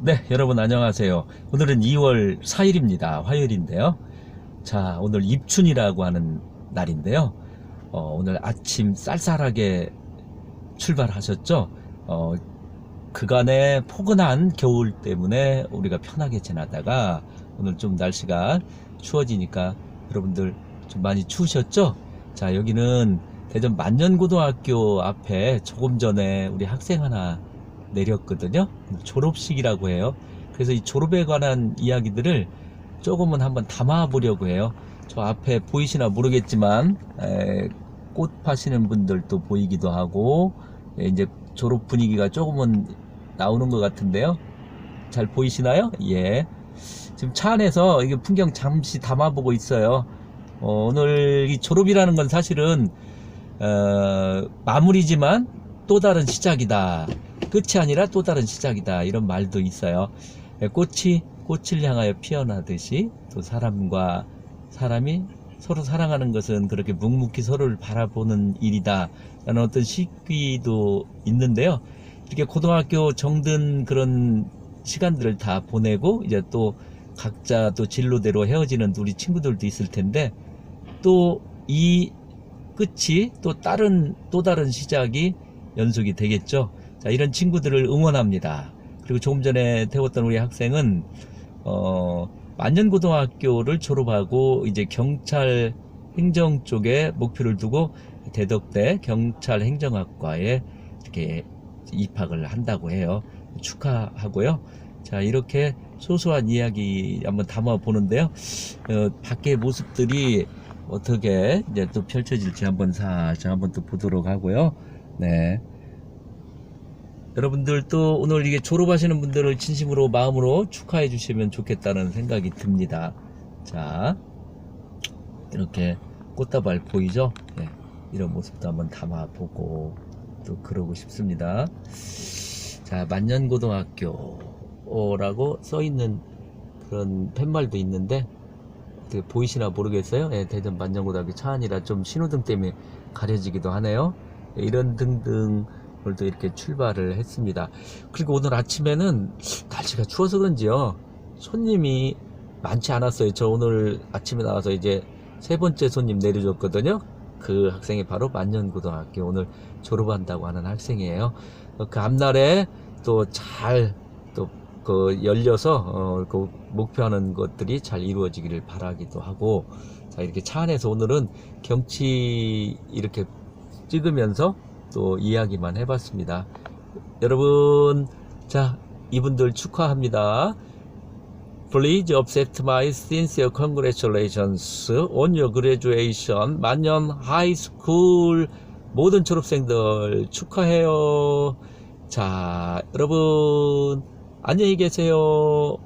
네, 여러분 안녕하세요. 오늘은 2월 4일입니다. 화요일인데요. 자, 오늘 입춘이라고 하는 날인데요. 어, 오늘 아침 쌀쌀하게 출발하셨죠? 어, 그간의 포근한 겨울 때문에 우리가 편하게 지나다가 오늘 좀 날씨가 추워지니까 여러분들 좀 많이 추우셨죠? 자, 여기는 대전 만년고등학교 앞에 조금 전에 우리 학생 하나 내렸거든요. 졸업식이라고 해요. 그래서 이 졸업에 관한 이야기들을 조금은 한번 담아보려고 해요. 저 앞에 보이시나 모르겠지만 에, 꽃 파시는 분들도 보이기도 하고 예, 이제 졸업 분위기가 조금은 나오는 것 같은데요. 잘 보이시나요? 예. 지금 차 안에서 이게 풍경 잠시 담아보고 있어요. 어, 오늘 이 졸업이라는 건 사실은 어, 마무리지만 또 다른 시작이다. 끝이 아니라 또 다른 시작이다. 이런 말도 있어요. 예, 꽃이 꽃을 향하여 피어나듯이 또 사람과 사람이 서로 사랑하는 것은 그렇게 묵묵히 서로를 바라보는 일이다. 라는 어떤 시기도 있는데요. 이렇게 고등학교 정든 그런 시간들을 다 보내고 이제 또 각자 또 진로대로 헤어지는 우리 친구들도 있을 텐데 또 이 끝이 또 다른 또 다른 시작이 연속이 되겠죠. 자, 이런 친구들을 응원합니다. 그리고 조금 전에 태웠던 우리 학생은 어, 만년고등학교를 졸업하고 이제 경찰 행정 쪽에 목표를 두고 대덕대 경찰 행정학과에 이렇게 입학을 한다고 해요. 축하하고요. 자, 이렇게 소소한 이야기 한번 담아 보는데요. 어, 밖의 모습들이 어떻게 이제 또 펼쳐질지 한번 살짝 한번 또 보도록 하고요. 네. 여러분들 또 오늘 이게 졸업하시는 분들을 진심으로 마음으로 축하해 주시면 좋겠다는 생각이 듭니다. 자, 이렇게 꽃다발 보이죠? 네, 이런 모습도 한번 담아보고 또 그러고 싶습니다. 자, 만년고등학교라고 써 있는 그런 팻말도 있는데 어떻게 보이시나 모르겠어요. 예, 대전 만년고등학교 차 안이라 좀 신호등 때문에 가려지기도 하네요. 예, 이런 등등 오늘도 이렇게 출발을 했습니다. 그리고 오늘 아침에는 날씨가 추워서 그런지요. 손님이 많지 않았어요. 저 오늘 아침에 나와서 이제 세 번째 손님 내려줬거든요. 그 학생이 바로 만년고등학교 오늘 졸업한다고 하는 학생이에요. 어, 그 앞날에 또 잘 또 그 열려서 어, 그 목표하는 것들이 잘 이루어지기를 바라기도 하고 자 이렇게 차 안에서 오늘은 경치 이렇게 찍으면서 또 이야기만 해봤습니다. 여러분, 자, 이분들 축하합니다. Please accept my sincere congratulations on your graduation. 만년 하이스쿨 모든 졸업생들 축하해요. 자, 여러분, 안녕히 계세요.